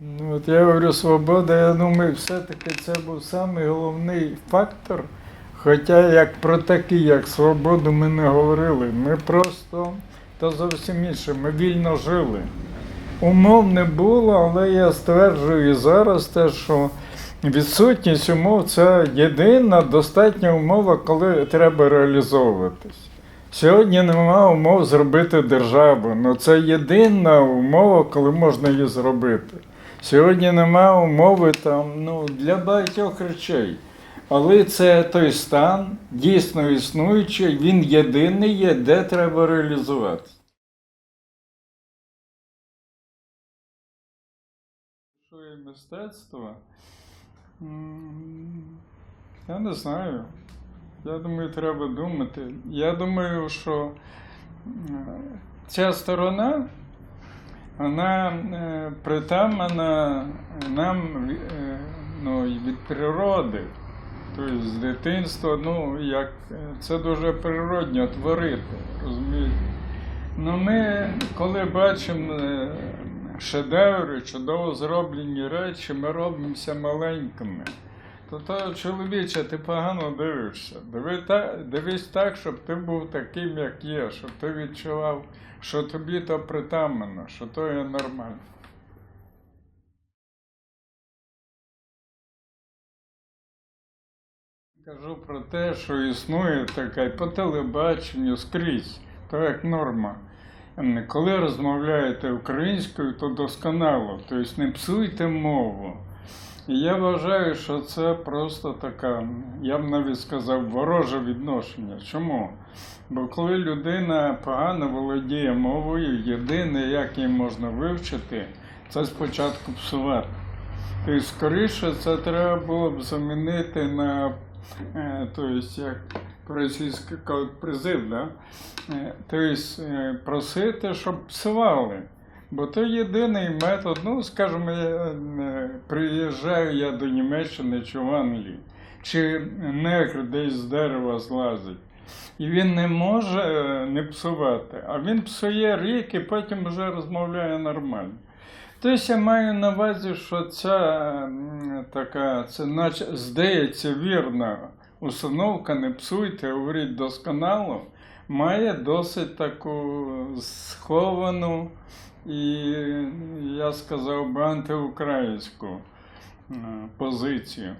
Ну, от я говорю, свобода, я думаю, все-таки це був самий головний фактор. Хоча як про такі, як свободу, ми не говорили. Ми просто то зовсім інше, ми вільно жили. Умов не було, але я стверджую і зараз те, що відсутність умов це єдина достатня умова, коли треба реалізовуватись. Сьогодні немає умов зробити державу. Ну це єдина умова, коли можна її зробити. Сьогодні немає умови там, ну, для багатьох речей. Але це той стан, дійсно існуючий, він єдиний є, де треба реалізувати. Мистецтво? Я не знаю. Я думаю, треба думати. Я думаю, що ця сторона, вона е, притамана нам е, ну, від природи. Тобто з дитинства, ну, як е, це дуже природньо творити, розумієте? Ну, ми, коли бачимо шедеври, чудово зроблені речі, ми робимося маленькими. То, то чоловіче, ти погано дивишся. Диви та, дивись так, щоб ти був таким, як є, щоб ти відчував, що тобі то притаманно, що то є нормально. Кажу про те, що існує така по телебаченню скрізь, то як норма. Коли розмовляєте українською, то досконало, тобто не псуйте мову. Я вважаю, що це просто така, я б навіть сказав, вороже відношення. Чому? Бо коли людина погано володіє мовою, єдине, як її можна вивчити, це спочатку псувати. Тобто, скоріше, це треба було б замінити на е, тобто, як російська кажуть, призив, да? Е, тобто е, просити, щоб псували. Бо то єдиний метод, ну, скажімо, я, е, приїжджаю я до Німеччини чи в Англії, чи негр десь з дерева злазить. І він не може е, не псувати, а він псує рік і потім вже розмовляє нормально. Тобто я маю на увазі, що ця така, це наче здається вірна установка, не псуйте, говоріть досконало, має досить таку сховану і, я сказав би, антиукраїнську е, позицію.